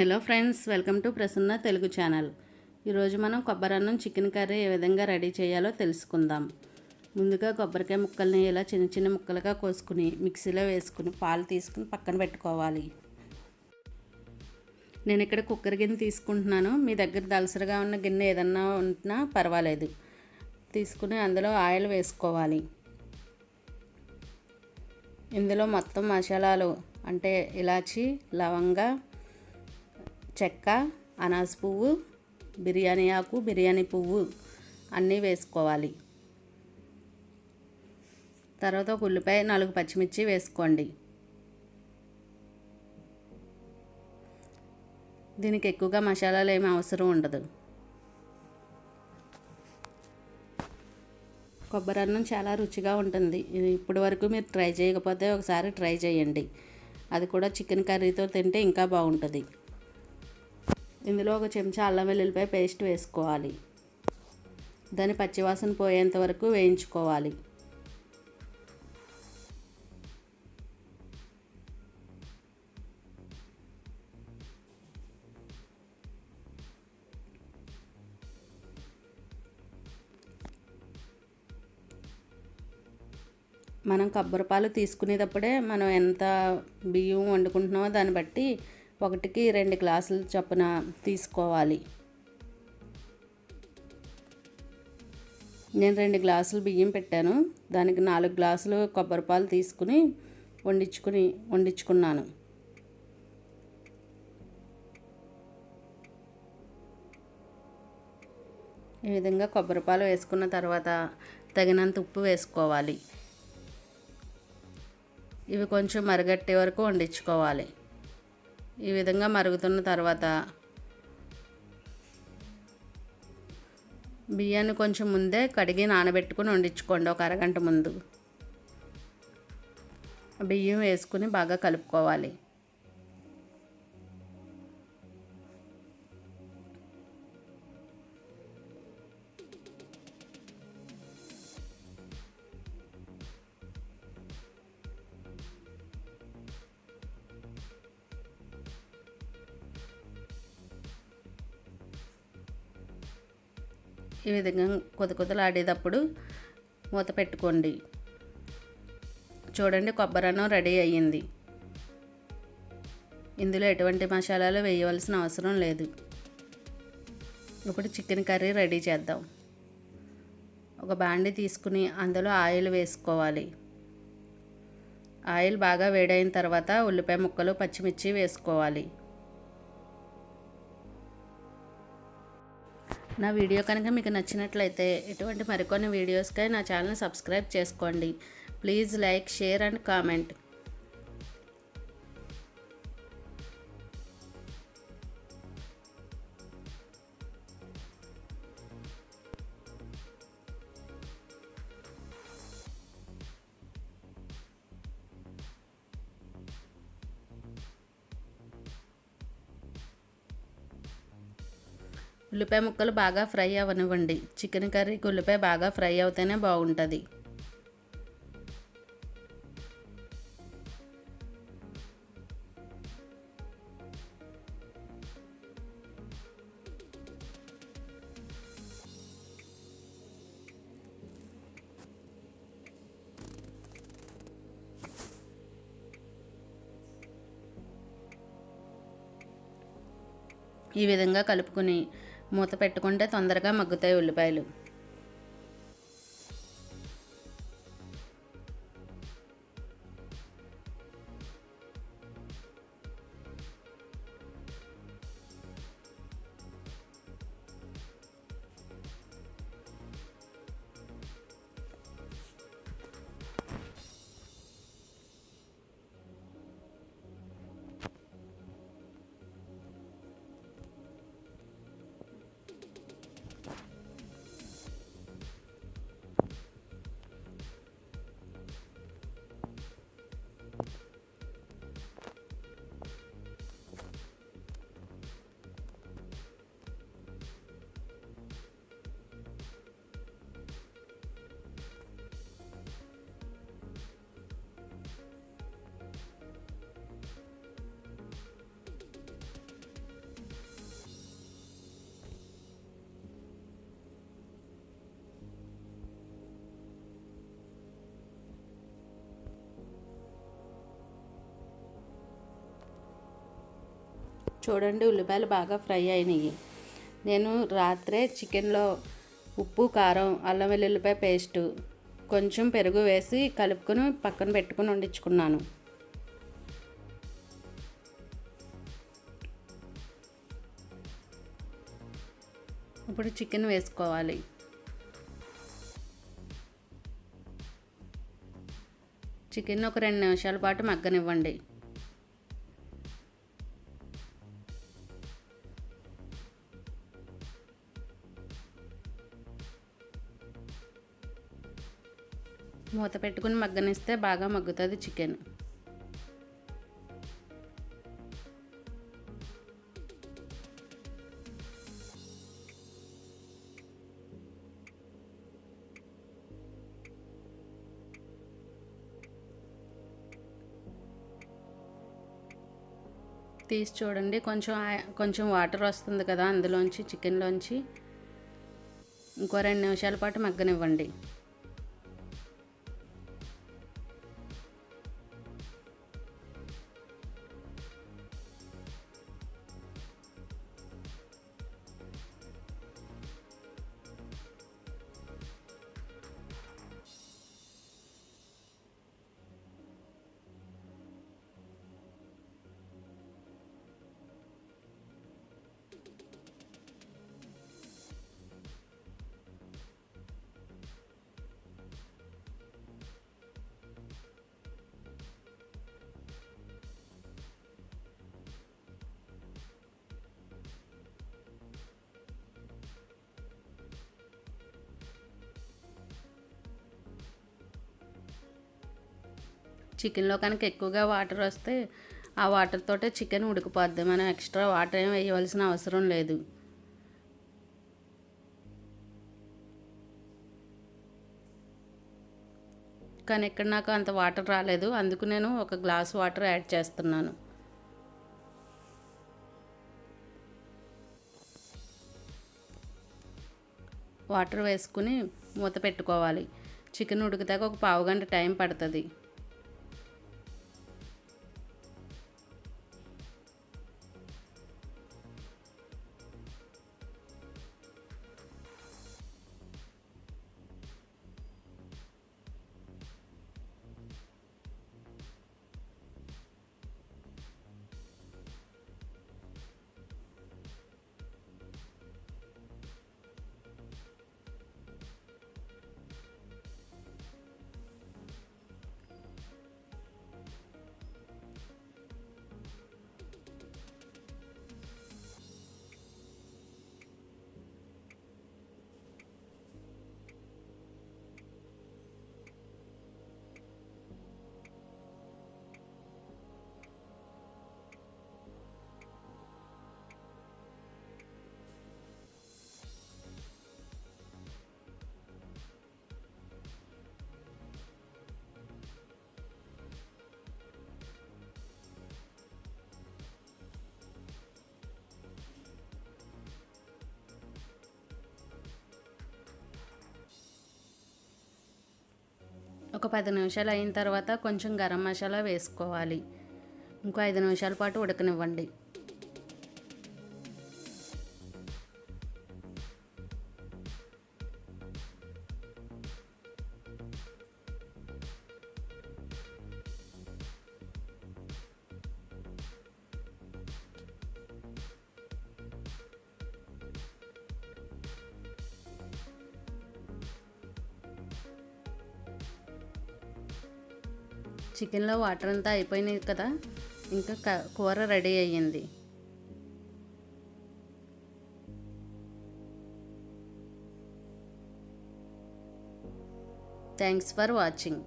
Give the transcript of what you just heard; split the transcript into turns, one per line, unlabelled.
Hello friends welcome to Prasanna Telugu channel. ఈరోజు మనం కొబ్బరి అన్నం చికెన్ కర్రీ ఏ విధంగా రెడీ చేయాలో తెలుసుకుందాం. ముందుగా కొబ్బరికాయ ముక్కల్ని ఇలా చిన్న చిన్న ముక్కలుగా కోసుకుని మిక్సీలో వేసుకుని పాలు తీసుకుని పక్కన పెట్టుకోవాలి. నేను ఇక్కడ కుక్కర్ గిన్నె తీసుకుంటున్నాను. మీ దగ్గర దలసరిగా ఉన్న గిన్నె ఏదన్నా ఉన్నా పర్వాలేదు. తీసుకుని అందులో ఆయిల్ వేసుకోవాలి. ఇందులో మొత్తం మసాలాలు అంటే ఇలాచి లవంగా చెక్క అనాస పువ్వు బిర్యానీ ఆకు బిర్యానీ పువ్వు అన్నీ వేసుకోవాలి. తర్వాత ఒక ఉల్లిపాయ నాలుగు పచ్చిమిర్చి వేసుకోండి. దీనికి ఎక్కువగా మసాలాలు ఏమి అవసరం ఉండదు. కొబ్బరి అన్నం చాలా రుచిగా ఉంటుంది. ఇప్పటి వరకు మీరు ట్రై చేయకపోతే ఒకసారి ట్రై చేయండి. అది కూడా చికెన్ కర్రీతో తింటే ఇంకా బాగుంటుంది. ఇందులో ఒక చెంచా అల్లం వెల్లుల్లిపాయ పేస్ట్ వేసుకోవాలి. దాని పచ్చివాసన పోయేంత వరకు వేయించుకోవాలి. మనం కొబ్బరిపాలు తీసుకునేటప్పుడే మనం ఎంత బియ్యం వండుకుంటున్నామో దాన్ని బట్టి ఒకటికి రెండు గ్లాసులు చొప్పున తీసుకోవాలి. నేను రెండు గ్లాసులు బియ్యం పెట్టాను. దానికి నాలుగు గ్లాసులు కొబ్బరిపాలు తీసుకుని వండించుకుని వండించుకున్నాను. ఈ విధంగా కొబ్బరిపాలు వేసుకున్న తర్వాత తగినంత ఉప్పు వేసుకోవాలి. ఇవి కొంచెం మరగట్టే వరకు వండించుకోవాలి. ఈ విధంగా మరుగుతున్న తర్వాత బియ్యాన్ని కొంచెం ముందే కడిగి నానబెట్టుకుని వండించుకోండి ఒక అరగంట ముందు. బియ్యం వేసుకుని బాగా కలుపుకోవాలి. ఈ విధంగా కొద్ది కొద్దిలు ఆడేటప్పుడు మూత పెట్టుకోండి. చూడండి కొబ్బరి అన్నం రెడీ అయ్యింది. ఇందులో ఎటువంటి మసాలాలు వేయవలసిన అవసరం లేదు. ఇప్పుడు చికెన్ కర్రీ రెడీ చేద్దాం. ఒక బాండి తీసుకుని అందులో ఆయిల్ వేసుకోవాలి. ఆయిల్ బాగా వేడైన తర్వాత ఉల్లిపాయ ముక్కలు పచ్చిమిర్చి వేసుకోవాలి. నా వీడియో కనుక మీకు నచ్చినట్లయితే ఎటువంటి మరికొన్ని వీడియోస్కై నా ఛానల్ సబ్స్క్రైబ్ చేసుకోండి. Please like share and comment. ఉల్లిపాయ ముక్కలు బాగా ఫ్రై అవ్వనివ్వండి చికెన్ కర్రీకి ఉల్లిపాయ బాగా ఫ్రై అవుతేనే బాగుంటుంది. ఈ విధంగా కలుపుకొని మూత పెట్టుకుంటే తొందరగా మగ్గుతాయి ఉల్లిపాయలు. చూడండి ఉల్లిపాయలు బాగా ఫ్రై అయినాయి. నేను రాత్రే చికెన్లో ఉప్పు కారం అల్లం వెల్లుల్లిపాయ పేస్టు కొంచెం పెరుగు వేసి కలుపుకొని పక్కన పెట్టుకుని వండించుకున్నాను. ఇప్పుడు చికెన్ వేసుకోవాలి. చికెన్ ఒక రెండు నిమిషాల పాటు మగ్గనివ్వండి. మూత పెట్టుకుని మగ్గనిస్తే బాగా మగ్గుతుంది చికెన్. తీసి చూడండి కొంచెం కొంచెం వాటర్ వస్తుంది కదా అందులోంచి చికెన్లోంచి. ఇంకో రెండు నిమిషాల పాటు మగ్గనివ్వండి. చికెన్లో కనుక ఎక్కువగా వాటర్ వస్తే ఆ వాటర్ తోటే చికెన్ ఉడికిపోద్ది. మనం ఎక్స్ట్రా వాటర్ ఏం వేయవలసిన అవసరం లేదు. కానీ ఇక్కడ నాకు అంత వాటర్ రాలేదు. అందుకు నేను ఒక గ్లాస్ వాటర్ యాడ్ చేస్తున్నాను. వాటర్ వేసుకుని మూత పెట్టుకోవాలి. చికెన్ ఉడికితే ఒక పావు గంట టైం పడుతుంది. ఒక పది నిమిషాలు అయిన తర్వాత కొంచెం గరం మసాలా వేసుకోవాలి. ఇంకో ఐదు నిమిషాల పాటు ఉడకనివ్వండి. చికెన్లో వాటర్ అంతా అయిపోయినాయి కదా ఇంకా కూర రెడీ అయ్యింది. Thanks for watching